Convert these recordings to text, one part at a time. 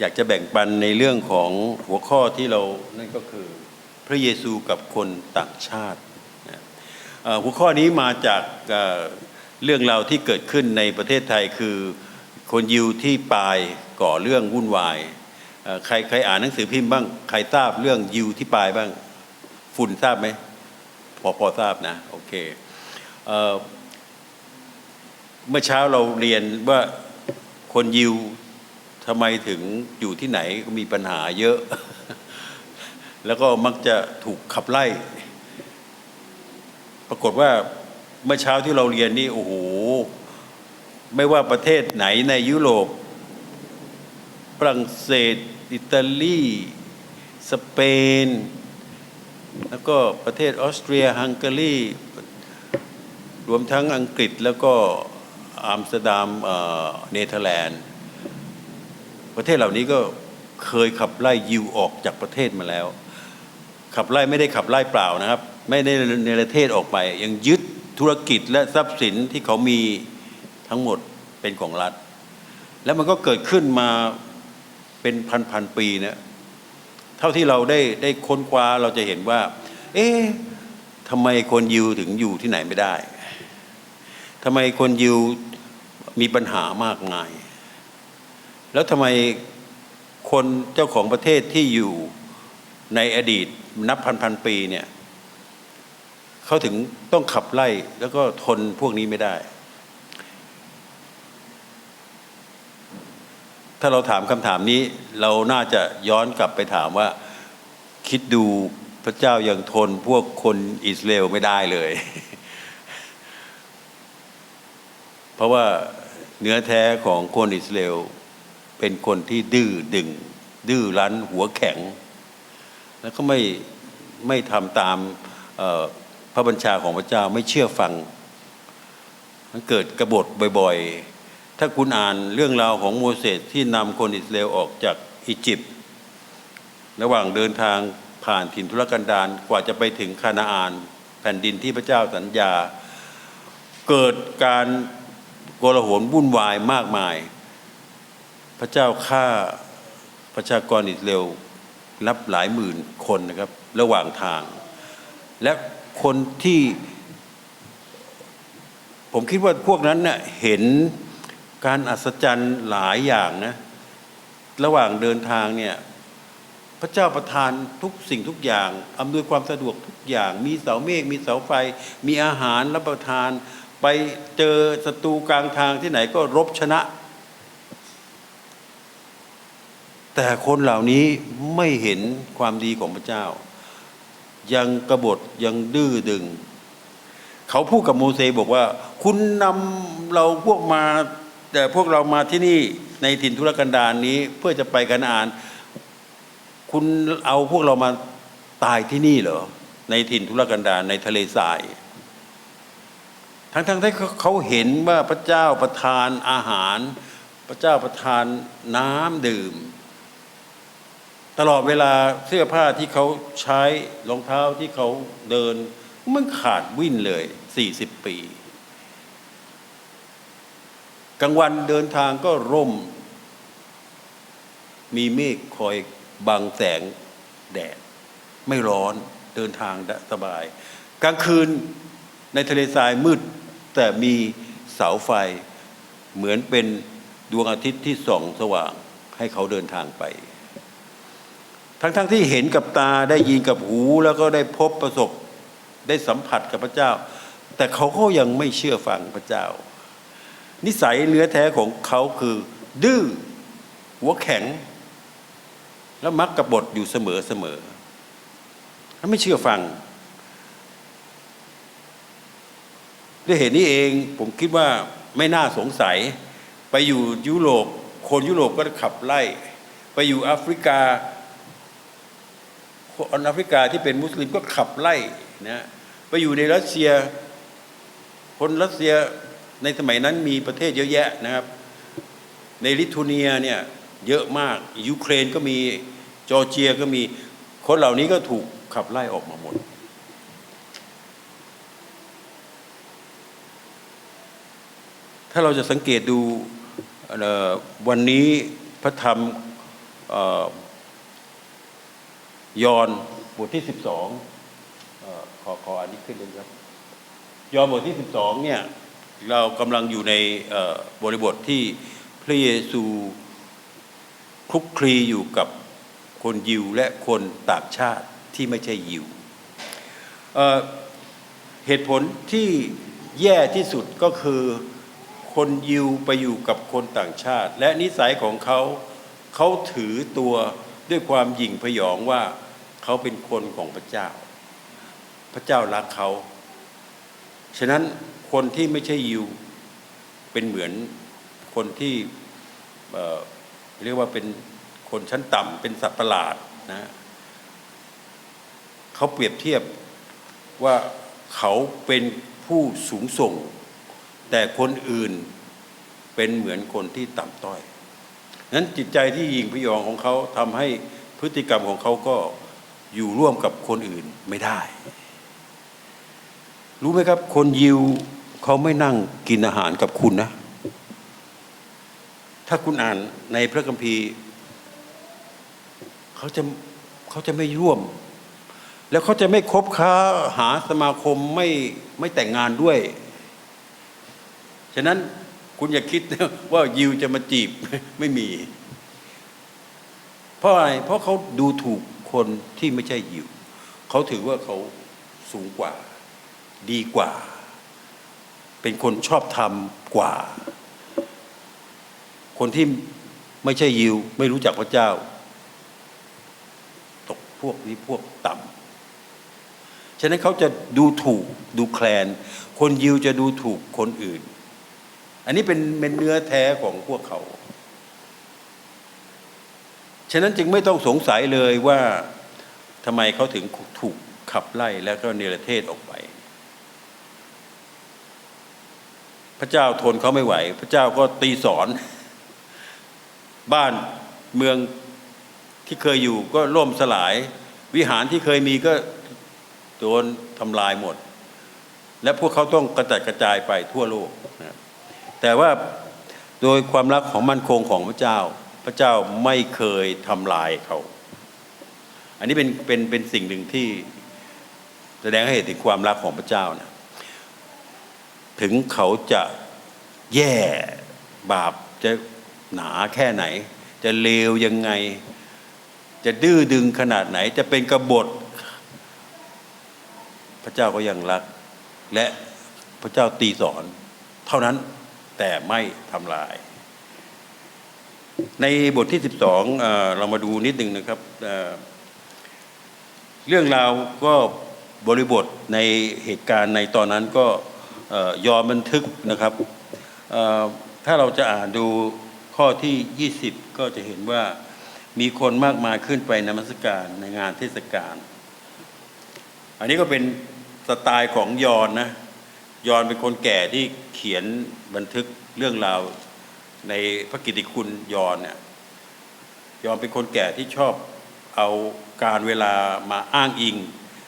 อยากจะแบ่งปันในเรื่องของหัวข้อที่เรานั่นก็คือพระเยซูกับคนต่างชาติ หัวข้อนี้มาจากเรื่องราวที่เกิดขึ้นในประเทศไทยคือคนยิวที่ปายก่อเรื่องวุ่นวายใครใครอ่านหนังสือพิมพ์บ้างใครทราบเรื่องยิวที่ปายบ้างฝุ่นทราบไหมพอพอทราบนะโอเคเอเมื่อเช้าเราเรียนว่าคนยิว ทำไมถึงอยู่ที่ไหนก็มีปัญหาเยอะ แล้วก็มักจะถูกขับไล่ ปรากฏว่าเมื่อเช้าที่เราเรียนนี่โอ้โหไม่ว่าประเทศไหนในยุโรปฝรั่งเศส อิตาลี สเปน แล้วก็ประเทศออสเตรีย ฮังการี รวมทั้งอังกฤษแล้วก็อัมสเตอร์ดัมเนเธอร์แลนด์ ประเทศเหล่านี้ก็เคยขับไล่ยิวออกจากประเทศมาแล้ว ขับไล่ไม่ได้ขับไล่เปล่านะครับ ไม่ได้ในประเทศออกไป ยังยึดธุรกิจและทรัพย์สินที่เขามีทั้งหมดเป็นของรัฐ แล้วมันก็เกิดขึ้นมาเป็นพันพันๆปีนะเท่าที่เราได้ได้ค้นคว้าเราจะเห็นว่า เอ๊ะทำไมคนยิวถึงอยู่ที่ไหนไม่ได้ทำไมคนยิวมีปัญหามากมาย แล้วทำไมคนเจ้าของประเทศที่อยู่ในอดีตนับพันพันปีเนี่ยเขาถึงต้องขับไล่แล้วก็ทนพวกนี้ไม่ได้ ถ้าเราถามคำถามนี้เราน่าจะย้อนกลับไปถามว่าคิดดูพระเจ้ายังทนพวกคนอิสราเอลไม่ได้เลย เพราะว่าเนื้อแท้ของคนอิสราเอล เป็นคนที่ดื้อดึง ดื้อรั้นหัวแข็ง แล้วก็ไม่ไม่ทำตามพระบัญชาของพระเจ้าไม่เชื่อฟัง มันเกิดกบฏบ่อยๆ ถ้าคุณอ่านเรื่องราวของโมเสสที่นำคนอิสราเอลออกจากอียิปต์ระหว่างเดินทางผ่านถิ่นทุรกันดารกว่าจะไปถึงคานาอาน แผ่นดินที่พระเจ้าสัญญา เกิดการโกลาหลวุ่นวายมากมาย พระเจ้าฆ่าประชากรอิสราเอลรับหลายหมื่นคนนะครับระหว่างทาง และคนที่ ผมคิดว่าพวกนั้นเน่ะเห็นการอัศจรรย์หลายอย่างนะระหว่างเดินทางเนี่ยพระเจ้าประทานทุกสิ่งทุกอย่างอำนวยความสะดวกทุกอย่าง มีเสาเมฆมีเสาไฟ มีอาหารรับประทาน ไปเจอศัตรูกลางทางที่ไหนก็รบชนะ แต่คนเหล่านี้ไม่เห็นความดีของพระเจ้า ยังกบฏยังดื้อดึง เขาพูดกับโมเสสบอกว่า คุณนำเราพวกมา แต่พวกเรามาที่นี่ในถิ่นทุรกันดารนนี้เพื่อจะไปกันอาน คุณเอาพวกเรามาตายที่นี่เหรอในถิ่นทุรกันดารในทะเลทราย ทั้งๆที่เขาเห็นว่าพระเจ้าประทานอาหาร พระเจ้าประทานน้ำดื่ม ตลอดเวลาเสื้อผ้าที่เขาใช้รองเท้าที่เขาเดิน มันขาดวิ่นเลยสี่สิบปีกลางวันเดินทางก็ร่ม มีเมฆคอยบังแสงแดด ไม่ร้อนเดินทางได้สบาย กลางคืนในทะเลทรายมืด แต่มีเสาไฟ เหมือนเป็นดวงอาทิตย์ที่ส่องสว่างให้เขาเดินทางไป ทั้งๆทที่เห็นกับตาได้ยินกับหูแล้วก็ได้พบประสบได้สัมผัสกับพระเจ้า แต่เขาก็ยังไม่เชื่อฟังพระเจ้า นิสัยเนื้อแท้ของเขาคือ ดื้อหัวแข็ง แล้วมักกระบฏอยู่เสมอเสมอเขาไม่เชื่อฟังด้วยเหตุนี้เองผมคิดว่าไม่น่าสงสัย ไปอยู่ยุโรปคนยุโรปก็ขับไล่ ไปอยู่แอฟริกา คนแอฟริกาที่เป็นมุสลิมก็ขับไล่นะไปอยู่ในรัสเซีย คนรัสเซียในสมัยนั้นมีประเทศเยอะแยะนะครับ ในลิทัวเนียเนี่ยเยอะมากยูเครนก็มีจอร์เจียก็มีคนเหล่านี้ก็ถูกขับไล่ออกมาหมด ถ้าเราจะสังเกตดูวันนี้พระธรรม ยอห์นบทที่สิบสองขอขออันนี้ขึ้นเลยครับ ยอห์นบทที่สิบสองเนี่ยเรากำลังอยู่ในบริบทที่พระเยซูคลุกคลีอยู่กับคนยิวและคนต่างชาติที่ไม่ใช่ยิวเเหตุผลที่แย่ที่สุดก็คือคนยิวไปอยู่กับคนต่างชาติ และนิสัยของเขาเขาถือตัวด้วยความหยิ่งพยองว่า เขาเป็นคนของพระเจ้า พระเจ้ารักเขา ฉะนั้นคนที่ไม่ใช่ยิวเป็นเหมือนคนที่เเรียกว่าเป็นคนชั้นต่ำเป็นสัตว์ประหลาดนะเขาเปรียบเทียบว่าเขาเป็นผู้สูงส่ง แต่คนอื่นเป็นเหมือนคนที่ต่ำต้อยนั้นจิตใจที่ยิงพยองของเขาทำให้พฤติกรรมของเขาก็ อยู่ร่วมกับคนอื่นไม่ได้ รู้ไหมครับ คนยิวเขาไม่นั่งกินอาหารกับคุณนะ ถ้าคุณอ่านในพระคัมภีร์เขาจะเขาจะไม่ร่วม แล้วเขาจะไม่คบค้าหาสมาคมไม่ไม่แต่งงานด้วย ฉะนั้นคุณอย่าคิดนะว่ายิวจะมาจีบไม่มี เพราะอะไร เพราะเขาดูถูก คนที่ไม่ใช่ยิวเขาถือว่าเขาสูงกว่า ดีกว่า เป็นคนชอบธรรมกว่า คนที่ไม่ใช่ยิว ไม่รู้จักพระเจ้า ตกพวกนี้พวกต่ำฉะนั้นเขาจะดูถูกดูแคลน คนยิวจะดูถูกคนอื่น อันนี้เป็นเป็นเนื้อแท้ของพวกเขาะนั้นจึงไม่ต้องสงสัยเลยว่าทำไมเขาถึงถูกขับไล่แล้วก็เนรเทศออกไป พระเจ้าทนเขาไม่ไหว พระเจ้าก็ตีสอน บ้านเมืองที่เคยอยู่ก็ล่มสลาย วิหารที่เคยมีก็โดนทำลายหมด และพวกเขาต้องกระจัดกระจายไปทั่วโลกนะแต่ว่าโดยความรักของมั่นคงของพระเจ้า พระเจ้าไม่เคยทำลายเขา อันนี้เป็นเป็นเป็นสิ่งหนึ่งที่แสดงให้เห็นถึงความรักของพระเจ้านะถึงเขาจะแย่บาปจะหนาแค่ไหน จะเลวยังไง จะดื้อดึงขนาดไหน จะเป็นกบฏ พระเจ้าก็ยังรัก และพระเจ้าตีสอน เท่านั้นแต่ไม่ทำลาย ในบทที่ 12เอ่อเรามาดูนิดหนึ่งนะครับเเรื่องราวก็บริบทในเหตุการณ์ในตอนนั้นก็ยอมบันทึกนะครับ ถ้าเราจะอ่านดูข้อที่ 20 ก็จะเห็นว่ามีคนมากมายขึ้นไปนมัสการในงานเทศกาล อันนี้ก็เป็นสไตล์ของยอนนะ ยอนเป็นคนแก่ที่เขียนบันทึกเรื่องราว ในพระกิตติคุณยอนเนี่ยยอนเป็นคนแก่ที่ชอบเอาการเวลามาอ้างอิง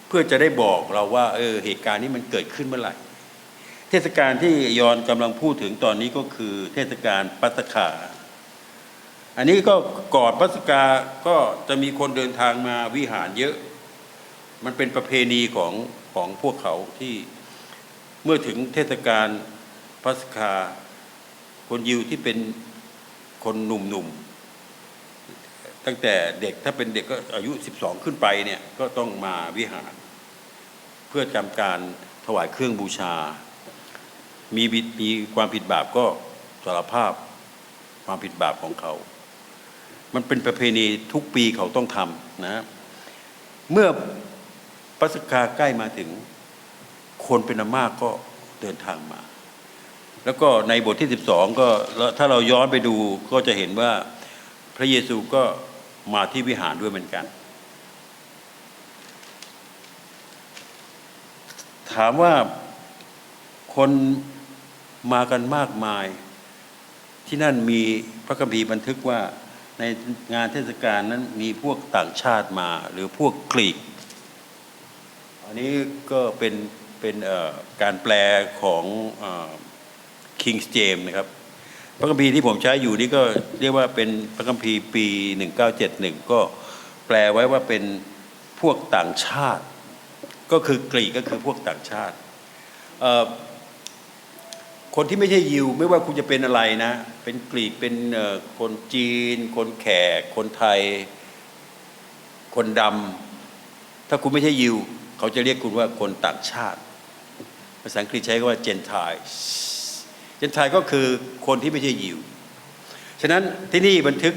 เพื่อจะได้บอกเราว่าเออเหตุการณ์นี้มันเกิดขึ้นเมื่อไหร่ เทศกาลที่ยอนกำลังพูดถึงตอนนี้ก็คือ เทศกาลปัสกาอันนี้ก็ก่อนปัสกาก็จะมีคนเดินทางมาวิหารเยอะ มันเป็นประเพณีของของพวกเขาที่เมื่อถึงเทศกาลปัสกา คนยิวที่เป็นคนหนุ่มๆ ตั้งแต่เด็กถ้าเป็นเด็กก็อายุ 12 ขึ้นไปเนี่ยก็ต้องมาวิหาร เพื่อทำการถวายเครื่องบูชา มีบิดมีความผิดบาปก็สารภาพความผิดบาปของเขา มันเป็นประเพณีทุกปีเขาต้องทำนะเมื่อปัสกาใกล้มาถึง คนเป็นอันมากก็เดินทางมา แล้วก็ในบทที่ 12 ก็แล้วถ้าเราย้อนไปดูก็จะเห็นว่าพระเยซูก็มาที่วิหารด้วยเหมือนกัน ถามว่าคนมากันมากมาย ที่นั่นมีพระคัมภีร์บันทึกว่าในงานเทศกาลนั้นมีพวกต่างชาติมา หรือพวกกรีก อันนี้ก็เป็นเป็นการแปลของ คิงส์เจมนะครับ พระคัมภีร์ที่ผมใช้อยู่นี่ก็เรียกว่าเป็นพระคัมภีร์ปี 1971 ก็แปลไว้ว่าเป็นพวกต่างชาติ ก็คือกรีกก็คือพวกต่างชาติ คนที่ไม่ใช่ยิว ไม่ว่าคุณจะเป็นอะไรนะ เป็นกรีกเป็นคนจีน คนแขก คนไทย คนดำถ้าคุณไม่ใช่ยิว เขาจะเรียกคุณว่าคนต่างชาติ ภาษาอังกฤษใช้คำว่า Gentiles เจนไทยก็คือคนที่ไม่ใช่ยิว ฉะนั้นที่นี่บันทึก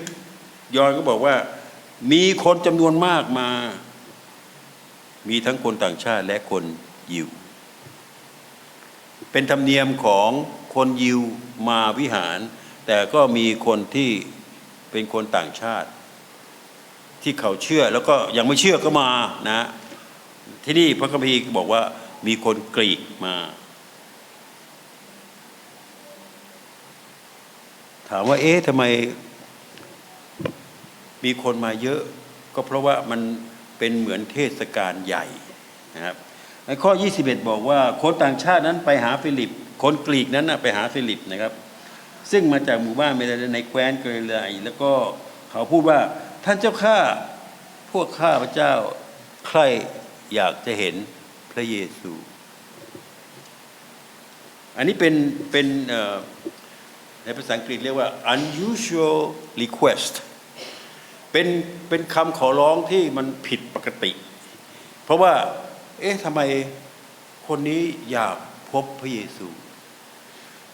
ยอนก็บอกว่า มีคนจำนวนมากมา มีทั้งคนต่างชาติและคนยิว เป็นธรรมเนียมของคนยิวมาวิหาร แต่ก็มีคนที่เป็นคนต่างชาติ ที่เขาเชื่อแล้วก็ยังไม่เชื่อก็มานะ ที่นี่พระคัมภีร์บอกว่ามีคนกรีกมา ถามว่า เอ๊ะทำไมมีคนมาเยอะ ก็เพราะว่ามันเป็นเหมือนเทศกาลใหญ่นะครับในข้อ 21 บอกว่าคนต่างชาตินั้นไปหาฟิลิป คนกรีกนั้นนะไปหาฟิลิปนะครับ ซึ่งมาจากหมู่บ้านเมลาในแคว้นเกรไลแล้วก็เขาพูดว่าท่านเจ้าข้าพวกข้าพระเจ้าใครอยากจะเห็นพระเยซู อันนี้เป็นเป็น ในภาษาอังกฤษเรียกว่า unusual request เป็นเป็นคำขอร้องที่มันผิดปกติ เพราะว่า เอ๊ะทำไมคนนี้อยากพบพระเยซู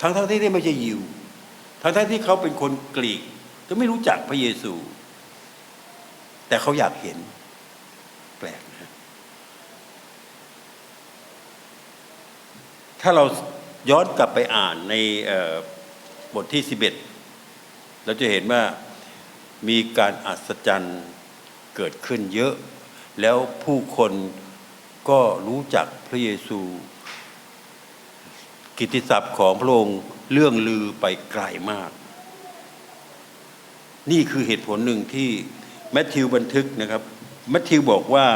ทั้งทั้งที่ไม่ใช่ยิว ทั้งทั้งที่เขาเป็นคนกรีก ก็ไม่รู้จักพระเยซู แต่เขาอยากเห็นแปลกนะถ้าเราย้อนกลับไปอ่านในเอ่อ บทที่ 11 เราจะเห็นว่ามีการอัศจรรย์เกิดขึ้นเยอะ แล้วผู้คนก็รู้จักพระเยซู กิตติศัพท์ของพระองค์เรื่องลือไปไกลมาก นี่คือเหตุผลหนึ่งที่แมทธิวบันทึกนะครับแมทธิวบอกว่า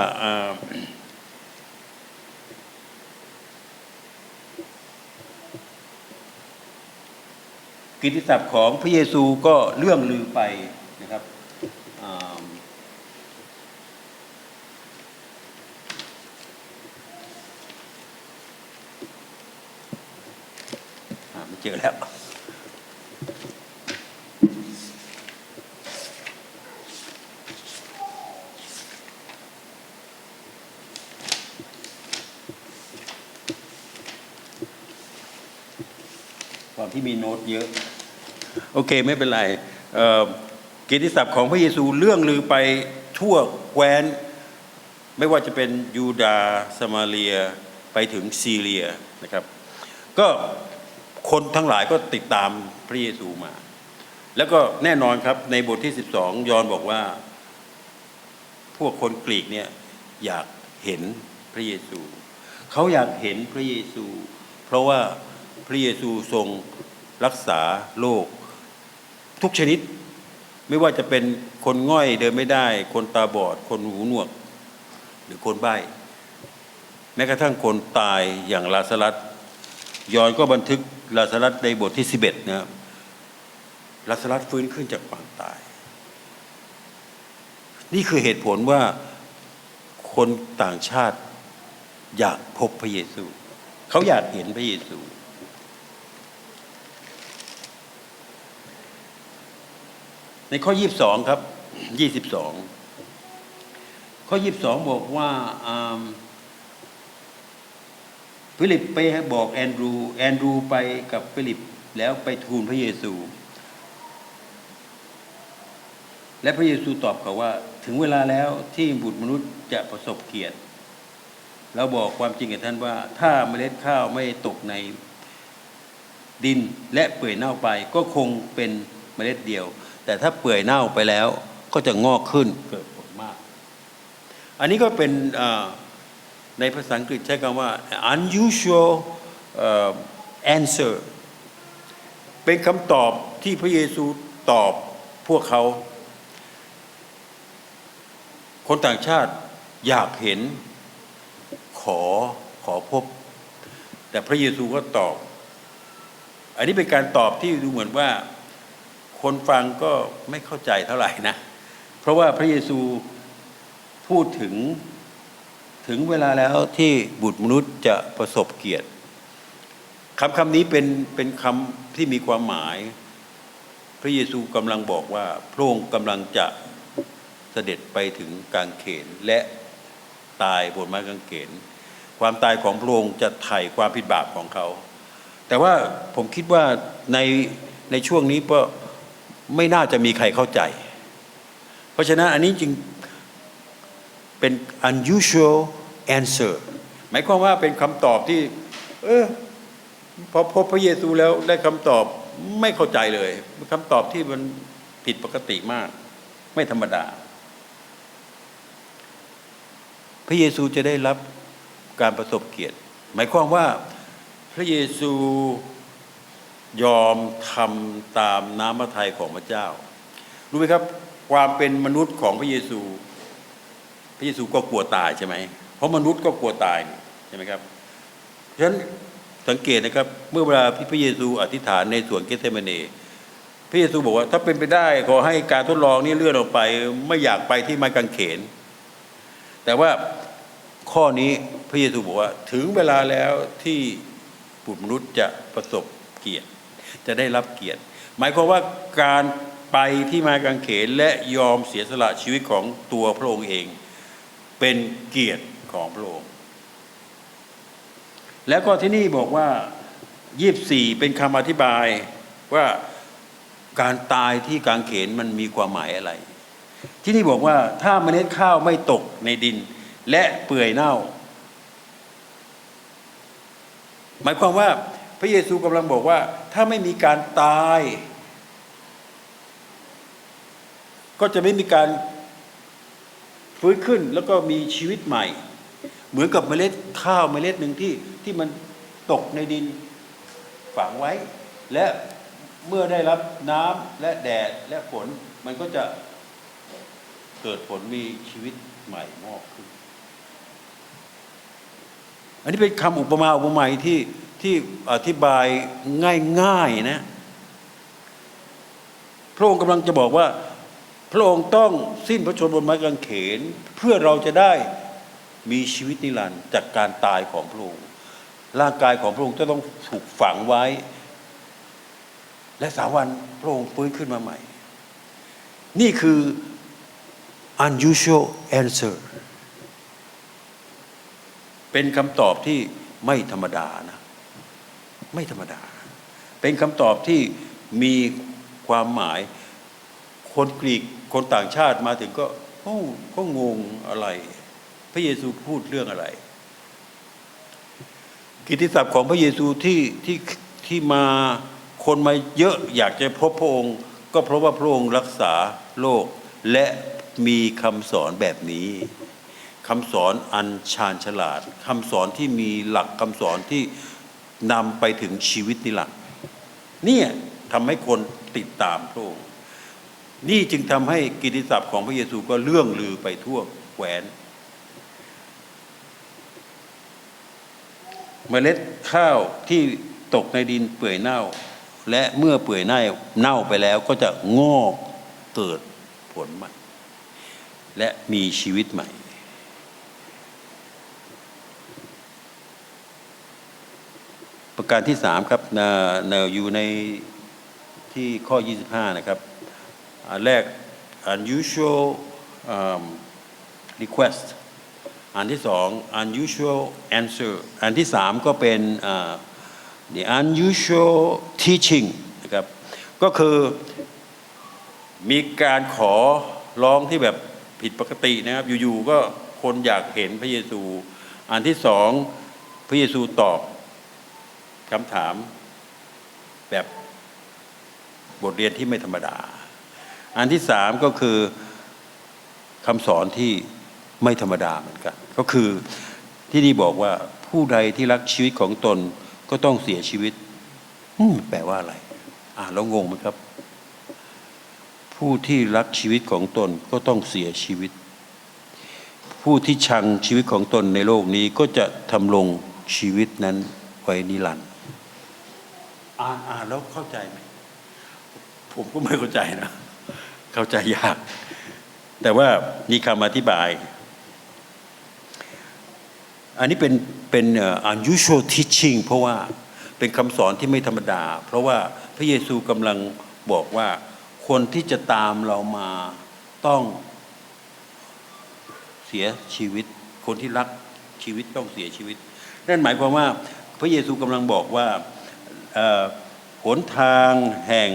กิตติศัพท์ของพระเยซูก็เรื่องลือไปนะครับไม่เจอแล้วความที่มีโน้ตเยอะ โอเคไม่เป็นไรเอ่อกิตติศัพท์ของพระเยซูเรื่องลือไปทั่วแคว้น ไม่ว่าจะเป็นยูดาห์สมาเรียไปถึงซีเรียนะครับ ก็คนทั้งหลายก็ติดตามพระเยซูมา แล้วก็แน่นอนครับในบทที่ 12 ยอนบอกว่า พวกคนกรีกเนี่ยอยากเห็นพระเยซู เขาอยากเห็นพระเยซู เพราะว่าพระเยซูทรงรักษาโรค ทุกชนิด ไม่ว่าจะเป็นคนง่อยเดินไม่ได้ คนตาบอด คนหูหนวก หรือคนใบ้แม้กระทั่งคนตายอย่างลาสลัสยอนก็บันทึกลาสลัสในบทที่ 11นะครับลาสลัสฟื้นขึ้นจากความตาย นี่คือเหตุผลว่าคนต่างชาติอยากพบพระเยซู เขาอยากเห็นพระเยซู ในข้อ 22 ครับ 22 ข้อ 22 บอกว่าอ่าฟิลิปไปบอกแอนดรู แอนดรูไปกับฟิลิปแล้วไปทูลพระเยซู และพระเยซูตอบเขาว่า ถึงเวลาแล้วที่บุตรมนุษย์จะประสบเกียรติเราบอกความจริงกับท่านว่า ถ้าเมล็ดข้าวไม่ตกในดินและเปื่อยเน่าไป ก็คงเป็นเมล็ดเดียว แต่ถ้าเปื่อยเน่าไปแล้วก็จะงอกขึ้นเกิดผลมาก อันนี้ก็เป็นในภาษาอังกฤษใช้คำว่า unusual answer เป็นคำตอบที่พระเยซูตอบพวกเขา คนต่างชาติอยากเห็นขอขอพบ แต่พระเยซูก็ตอบ อันนี้เป็นการตอบที่ดูเหมือนว่า คนฟังก็ไม่เข้าใจเท่าไหร่นะ เพราะว่าพระเยซูพูดถึงถึงเวลาแล้วที่บุตรมนุษย์จะประสบเกียรติคำคำนี้เป็นเป็นคำที่มีความหมาย พระเยซูกำลังบอกว่าพระองค์กำลังจะเสด็จไปถึงกางเขนและตายบนไม้กางเขน ความตายของพระองค์จะไถ่ความผิดบาปของเขา แต่ว่าผมคิดว่าในในช่วงนี้ก็ ไม่น่าจะมีใครเข้าใจ เพราะฉะนั้นอันนี้จึงเป็น unusual answer หมายความว่าเป็นคำตอบที่ เออพอพบพระเยซูแล้วได้คำตอบไม่เข้าใจเลยคำตอบที่มันผิดปกติมาก ไม่ธรรมดา พระเยซูจะได้รับการประสบเกียรติ หมายความว่าพระเยซู ยอมทำตามน้ำพระทัยของพระเจ้า รู้ไหมครับ ความเป็นมนุษย์ของพระเยซู พระเยซูก็กลัวตายใช่ไหมเพราะมนุษย์ก็กลัวตายใช่ไหมครับฉะนั้นสังเกตนะครับ เมื่อเวลาที่พระเยซูอธิษฐานในสวนเกสเซมานีพระเยซูบอกว่า ถ้าเป็นไปได้ขอให้การทดลองนี้เลื่อนออกไป ไม่อยากไปที่ไม้กางเขน แต่ว่าข้อนี้พระเยซูบอกว่า ถึงเวลาแล้วที่บุตรมนุษย์จะประสบเกียรติ จะได้รับเกียรติ หมายความว่าการไปที่ม้กางเขนและยอมเสียสละชีวิตของตัวพระองค์เอง เป็นเกียรติของพระองค์ แล้วก็ที่นี่บอกว่ายี่สี่เป็นคำอธิบายว่าการตายที่กางเขนมันมีความหมายอะไร ที่นี่บอกว่าถ้าเมล็ดข้าวไม่ตกในดิน และเปื่อยเน่า หมายความว่า พระเยซูกำลังบอกว่า ถ้าไม่มีการตาย ก็จะไม่มีการฟื้นขึ้นแล้วก็มีชีวิตใหม่ เหมือนกับเมล็ดข้าวเมล็ดหนึ่งที่ที่มันตกในดินฝังไว้ และเมื่อได้รับน้ำและแดดและฝนมันก็จะเกิดผลมีชีวิตใหม่งอกขึ้น อันนี้เป็นคำอุปมาอุปไมยที่ ที่อธิบายง่ายๆนะพระองค์กำลังจะบอกว่า พระองค์ต้องสิ้นพระชนม์บนไม้กางเขน เพื่อเราจะได้มีชีวิตนิรันดร์จากการตายของพระองค์ร่างกายของพระองค์จะต้องถูกฝังไว้ และสามวันพระองค์ฟื้นขึ้นมาใหม่ นี่คือ unusual answer เป็นคำตอบที่ไม่ธรรมดานะ ไม่ธรรมดา เป็นคำตอบที่มีความหมาย คนกรีกคนต่างชาติมาถึงก็โอ้ก็งงอะไร พระเยซูพูดเรื่องอะไร กิตติศัพท์ของพระเยซูที่ที่ที่มาคนมาเยอะอยากจะพบพระองค์ ก็เพราะว่าพระองค์รักษาโรคและมีคำสอนแบบนี้คำสอนอันชาญฉลาดคำสอนที่มีหลักคำสอนที่ นำไปถึงชีวิตนิรันดร์เนี่ยทำให้คนติดตามพระองค์นี่จึงทำให้กิตติศัพท์ของพระเยซูก็เลื่องลือไปทั่วแคว้นเมล็ดข้าวที่ตกในดินเปื่อยเน่า และเมื่อเปื่อยเน่าเน่าไปแล้วก็จะงอกเกิดผลใหม่ และมีชีวิตใหม่ ประการที่สามครับนะนะอยู่ในที่ข้อ 25 นะครับ อันแรก unusual um, request อันที่สอง unusual answer อันที่สามก็เป็นอ่า the unusual teaching นะครับ ก็คือมีการขอร้องที่แบบผิดปกตินะครับ อยู่ๆก็คนอยากเห็นพระเยซู อันที่สองพระเยซูตอบ คำถามแบบบทเรียนที่ไม่ธรรมดา อันที่สามก็คือคำสอนที่ไม่ธรรมดาเหมือนกัน ก็คือที่นี่บอกว่าผู้ใดที่รักชีวิตของตนก็ต้องเสียชีวิตแปลว่าอะไร อ่านแล้วงงไหมครับ ผู้ที่รักชีวิตของตนก็ต้องเสียชีวิต ผู้ที่ชังชีวิตของตนในโลกนี้ก็จะทำลงชีวิตนั้นไว้นิรันดร์ อ่านอ่านแล้วเข้าใจไหมผมก็ไม่เข้าใจนะ เข้าใจยาก แต่ว่ามีคำอธิบาย อันนี้เป็นเป็นอ่อ unusual teaching เพราะว่าเป็นคำสอนที่ไม่ธรรมดา เพราะว่าพระเยซูกำลังบอกว่า คนที่จะตามเรามาต้องเสียชีวิต คนที่รักชีวิตต้องเสียชีวิต นั่นหมายความว่าพระเยซูกำลังบอกว่า หนทางแห่ง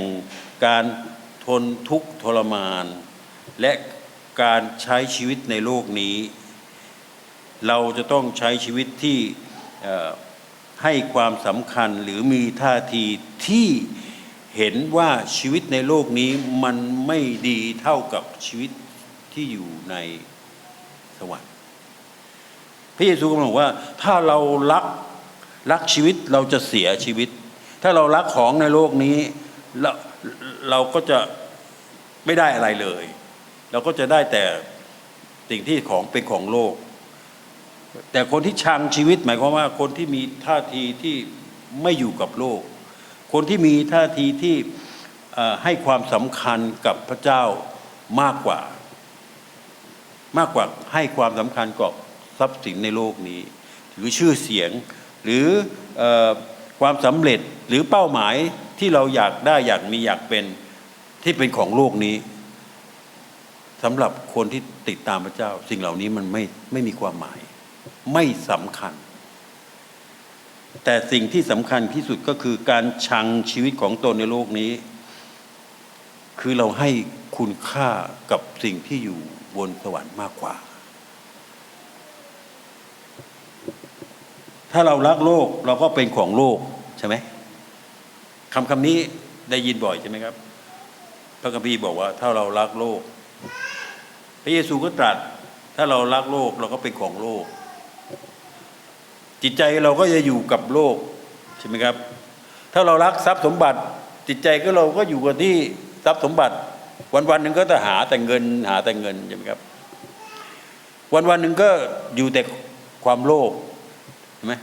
การทนทุกข์ทรมาน และการใช้ชีวิตในโลกนี้ เราจะต้องใช้ชีวิตที่ให้ความสำคัญหรือมีท่าทีที่เห็นว่าชีวิตในโลกนี้มันไม่ดีเท่ากับชีวิตที่อยู่ในสวรรค์พระเยซูกำลังบอกว่าถ้าเรารักรักชีวิตเราจะเสียชีวิต ถ้าเรารักของในโลกนี้เราเราก็จะไม่ได้อะไรเลย เราก็จะได้แต่สิ่งที่ของเป็นของโลก แต่คนที่ชังชีวิต หมายความว่าคนที่มีท่าทีที่ไม่อยู่กับโลก คนที่มีท่าทีที่ให้ความสำคัญกับพระเจ้ามากกว่า มากกว่าให้ความสำคัญกับทรัพย์สินในโลกนี้ หรือชื่อเสียงหรืออ ความสำเร็จหรือเป้าหมายที่เราอยากได้อยากมีอยากเป็นที่เป็นของโลกนี้สำหรับคนที่ติดตามพระเจ้า สิ่งเหล่านี้มันไม่ไม่มีความหมาย ไม่สำคัญ แต่สิ่งที่สำคัญที่สุดก็คือการชังชีวิตของตนในโลกนี้ คือเราให้คุณค่ากับสิ่งที่อยู่บนสวรรค์มากกว่า ถ้าเรารักโลกเราก็เป็นของโลกใช่ไหมคำคำนี้ได้ยินบ่อยใช่ไหมครับ พระคัมภีร์บอกว่า ถ้าเรารักโลก พระเยซูก็ตรัส ถ้าเรารักโลกเราก็เป็นของโลก จิตใจเราก็จะอยู่กับโลกใช่ไหมครับ ถ้าเรารักทรัพย์สมบัติ จิตใจก็เราก็อยู่กับที่ทรัพย์สมบัติ วันวันหนึ่งก็จะหาแต่เงินหาแต่เงินใช่ไหมครับ วันวันหนึ่งก็อยู่แต่ความโลภ เห็นไหม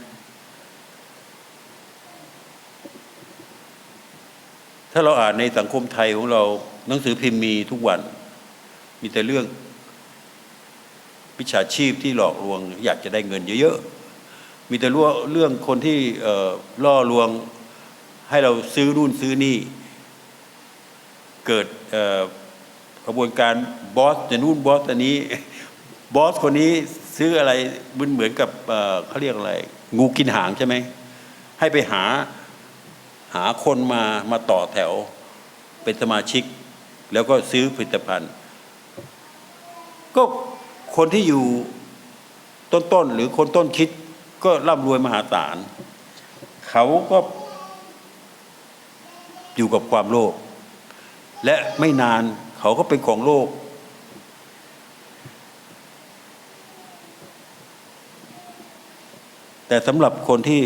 ถ้าเราอ่านในสังคมไทยของเราหนังสือพิมพ์มีทุกวัน มีแต่เรื่องวิชาชีพที่หลอกลวง อยากจะได้เงินเยอะๆ มีแต่เรื่องคนที่ล่อลวงให้เราซื้อนู่นซื้อนี่ เกิดกระบวนการบอสจะนู่นบอสอันนี้ บอสคนนี้ ซื้ออะไรมือนเหมือนกับเอ่อเขาเรียกอะไร งูกินหางใช่ไหมให้ไปหาหาคนมามาต่อแถวเป็นสมาชิก แล้วก็ซื้อผลิตภัณฑ์ ก็คนที่อยู่ต้นๆหรือคนต้นคิดก็ร่ำรวยมหาศาลเขาก็อยู่กับความโลภและไม่นานเขาก็เป็นของโลก แต่สำหรับคนที่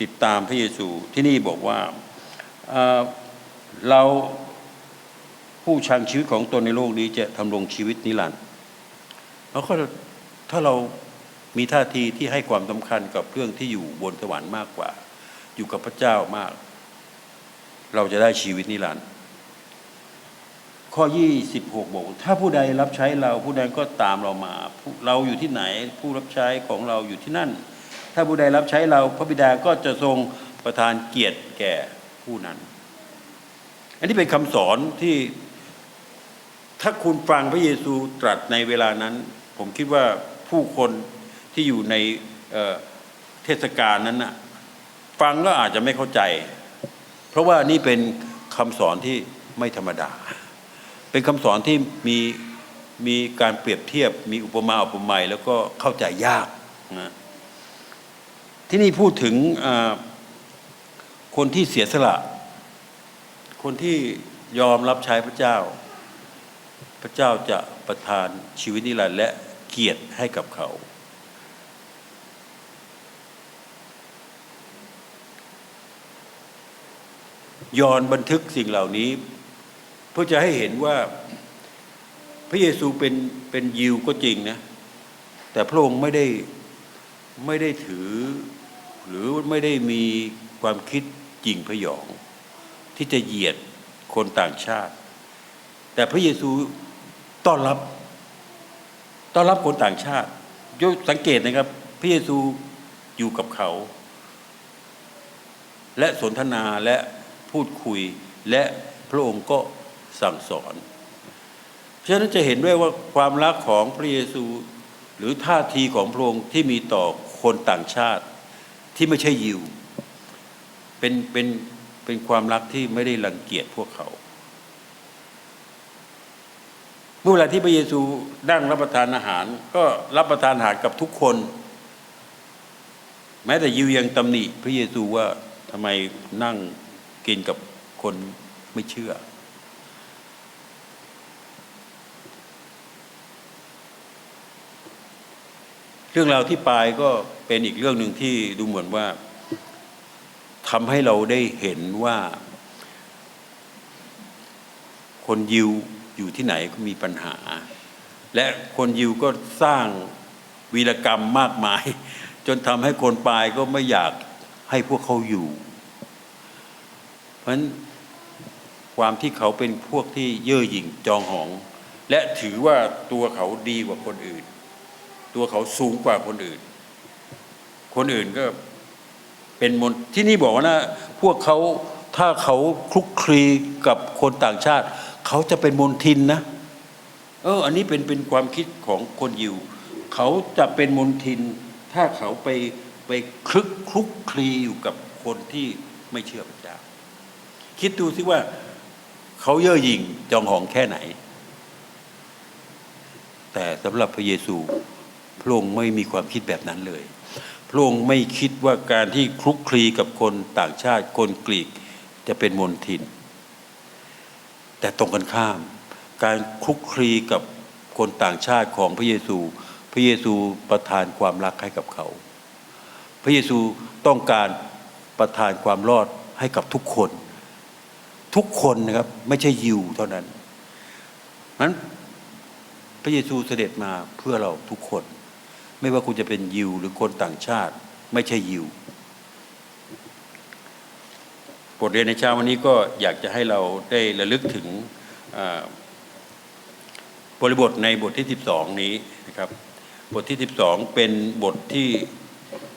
ติดตามพระเยซูที่นี่บอกว่าเเราผู้ชังชีวิตของตนในโลกนี้จะทำรงชีวิตนิรันดร์แล้วก็ถ้าเรามีท่าทีที่ให้ความสำคัญกับเรื่องที่อยู่บนสวรรค์มากกว่า อยู่กับพระเจ้ามาก เราจะได้ชีวิตนิรันดร์ข้อ 26 บอกถ้าผู้ใดรับใช้เราผู้ใดก็ตามเรามา เราอยู่ที่ไหน ผู้รับใช้ของเราอยู่ที่นั่น ถ้าผู้ใดรับใช้เราพระบิดาก็จะทรงประทานเกียรติแก่ผู้นั้น อันนี้เป็นคำสอนที่ถ้าคุณฟังพระเยซูตรัสในเวลานั้น ผมคิดว่าผู้คนที่อยู่ในเเทศกาลนั้นนะฟังก็อาจจะไม่เข้าใจ เพราะว่านี่เป็นคำสอนที่ไม่ธรรมดา เป็นคำสอนที่มีมีการเปรียบเทียบ มีอุปมาอุปไมยแล้วก็เข้าใจยากนะ ที่นี่พูดถึงคนที่เสียสละ คนที่ยอมรับใช้พระเจ้า พระเจ้าจะประทานชีวิตนิรันดร์และเกียรติให้กับเขา ยอนบันทึกสิ่งเหล่านี้ เพื่อจะให้เห็นว่าพระเยซูเป็นเป็นยิวก็จริงนะ แต่พระองค์ไม่ได้ไม่ได้ถือ หรือไม่ได้มีความคิดจริงพยอง ที่จะเหยียดคนต่างชาติ แต่พระเยซูต้อนรับต้อนรับคนต่างชาติยกสังเกตนะครับ พระเยซูอยู่กับเขา และสนทนาและพูดคุยและพระองค์ก็สั่งสอนเพราะฉะนั้นจะเห็นด้วยว่าความรักของพระเยซู หรือท่าทีของพระองค์ที่มีต่อคนต่างชาติ ที่ไม่ใช่ยิว เป็นเป็นเป็นความรักที่ไม่ได้รังเกียจพวกเขา เมื่อเวลาที่พระเยซูนั่งรับประทานอาหาร ก็รับประทานอาหารกับทุกคน แม้แต่ยิวยังตำหนิพระเยซูว่าทำไมนั่งกินกับคนไม่เชื่อ รื่องราวที่ปลายก็เป็นอีกเรื่องหนึ่งที่ดูเหมือนว่าทำให้เราได้เห็นว่า คนยิวอยู่ที่ไหนก็มีปัญหา และคนยิวก็สร้างวีรกรรมมากมาย จนทำให้คนปลายก็ไม่อยากให้พวกเขาอยู่ เพราะฉะนั้นความที่เขาเป็นพวกที่เย่อหยิ่งจองหอง และถือว่าตัวเขาดีกว่าคนอื่น ตัวเขาสูงกว่าคนอื่น คนอื่นก็เป็นมนที่นี่บอกว่านะพวกเขาถ้าเขาคลุกคลีกับคนต่างชาติ เขาจะเป็นมนทินนะ เออ อันนี้เป็นเป็นความคิดของคนยิว เขาจะเป็นมนทิน ถ้าเขาไปไปคลึกคลุกคลีอยู่กับคนที่ไม่เชื่อพระเจ้า คิดดูสิว่าเขาเย่อหยิ่งจองหองแค่ไหน แต่สำหรับพระเยซู พระองค์ไม่มีความคิดแบบนั้นเลย พระองค์ไม่คิดว่าการที่คลุกคลีกับคนต่างชาติคนกรีกจะเป็นมนทิน แต่ตรงกันข้าม การคลุกคลีกับคนต่างชาติของพระเยซู พระเยซูประทานความรักให้กับเขา พระเยซูต้องการประทานความรอดให้กับทุกคน ทุกคนนะครับไม่ใช่ยิวเท่านั้นนั้นพระเยซูเสด็จมาเพื่อเราทุกคน ไม่ว่าคุณจะเป็นยิวหรือคนต่างชาติ ไม่ใช่ยิวบทเรียนในเช้าวันนี้ก็อยากจะให้เราได้ระลึกถึงบริบทในบทที่ 12 นี้นะครับ บทที่ 12 เป็นบทที่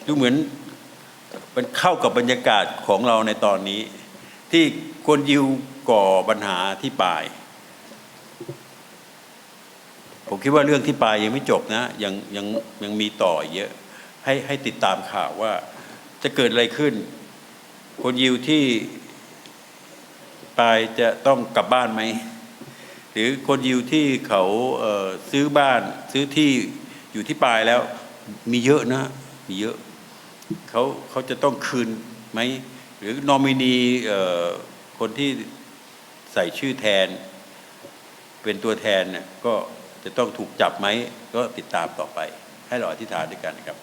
ดูเหมือนมันเข้ากับบรรยากาศของเราในตอนนี้ ที่คนยิวก่อปัญหาที่ปลาย ผมคิดว่าเรื่องที่ปลายยังไม่จบนะยังยังยังมีต่ออีกเยอะให้ให้ติดตามข่าวว่าจะเกิดอะไรขึ้น คนยิวที่ปลายจะต้องกลับบ้านไหม หรือคนยิวที่เขาเซื้อบ้านซื้อที่อยู่ที่ปลายแล้ว มีเยอะนะ มีเยอะเขาเขาจะต้องคืนไหม หรือนอมินีคนที่ใส่ชื่อแทน เป็นตัวแทนเนี่ยก็ จะต้องถูกจับไหมก็ติดตามต่อไป ให้เราอธิษฐานด้วยกันนะครับ